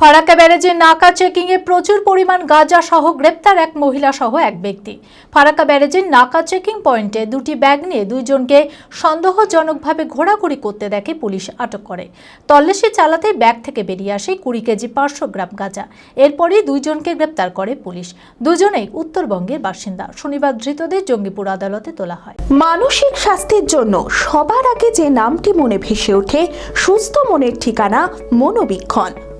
ফারাক্কা ব্যারেজে নাকা চেকিংয়ে প্রচুর পরিমাণ গাঁজা সহ গ্রেপ্তার এক মহিলা সহ এক ব্যক্তি। ফারাক্কা ব্যারেজের নাকা চেকিং পয়েন্টে দুটি ব্যাগ নিয়ে দুইজনকে সন্দেহজনকভাবে ঘোরাঘুরি করতে দেখে পুলিশ আটক করে। তল্লাশি চালাতে ব্যাগ থেকে বেরিয়ে আসে কুড়ি কেজি পাঁচশো গ্রাম গাঁজা। এরপরই দুইজনকে গ্রেপ্তার করে পুলিশ। দুজনেই উত্তরবঙ্গের বাসিন্দা। শনিবার ধৃতদের জঙ্গিপুর আদালতে তোলা হয়। মানসিক স্বাস্থ্যের জন্য সবার আগে যে নামটি মনে ভেসে ওঠে, সুস্থ মনের ঠিকানা মনোবীক্ষণ।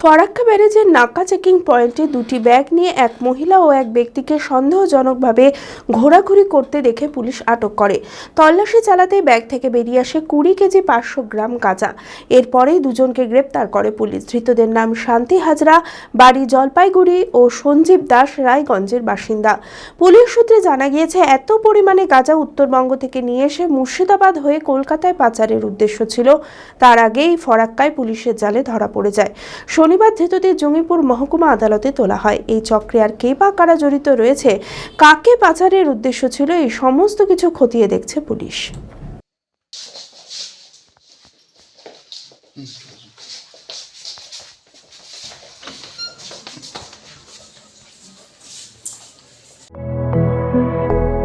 Farakka ব্যারেজের নাকা চেকিং পয়েন্টে দুটি ব্যাগ নিয়ে এক মহিলা ও এক ব্যক্তিকে সন্দেহজনকভাবে ঘোরাঘুরি করতে দেখে পুলিশ আটক করে। তল্লাশি চালাতেই ব্যাগ থেকে বেরিয়ে আসে কুড়ি কেজি পাঁচশো গ্রাম গাঁজা এরপরেই দুজনকে গ্রেপ্তার করে পুলিশ। ধৃতদের নাম শান্তি হাজরা, বাড়ি জলপাইগুড়ি ও সঞ্জীব দাস, রায়গঞ্জের বাসিন্দা। পুলিশ সূত্রে জানা গিয়েছে, এত পরিমাণে গাঁজা উত্তরবঙ্গ থেকে নিয়ে এসে মুর্শিদাবাদ হয়ে কলকাতায় পাচারের উদ্দেশ্য ছিল। তার আগেই ফরাক্কায় পুলিশের জালে ধরা পড়ে যায়। শনিবার ধৃতদের জঙ্গিপুর মহকুমা আদালতে তোলা হয়। এই চক্রে আর কে বা কারা জড়িত রয়েছে, কাকে পাচারের উদ্দেশ্য ছিল, এই সমস্ত কিছু খতিয়ে দেখছে police.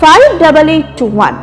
five double eight two one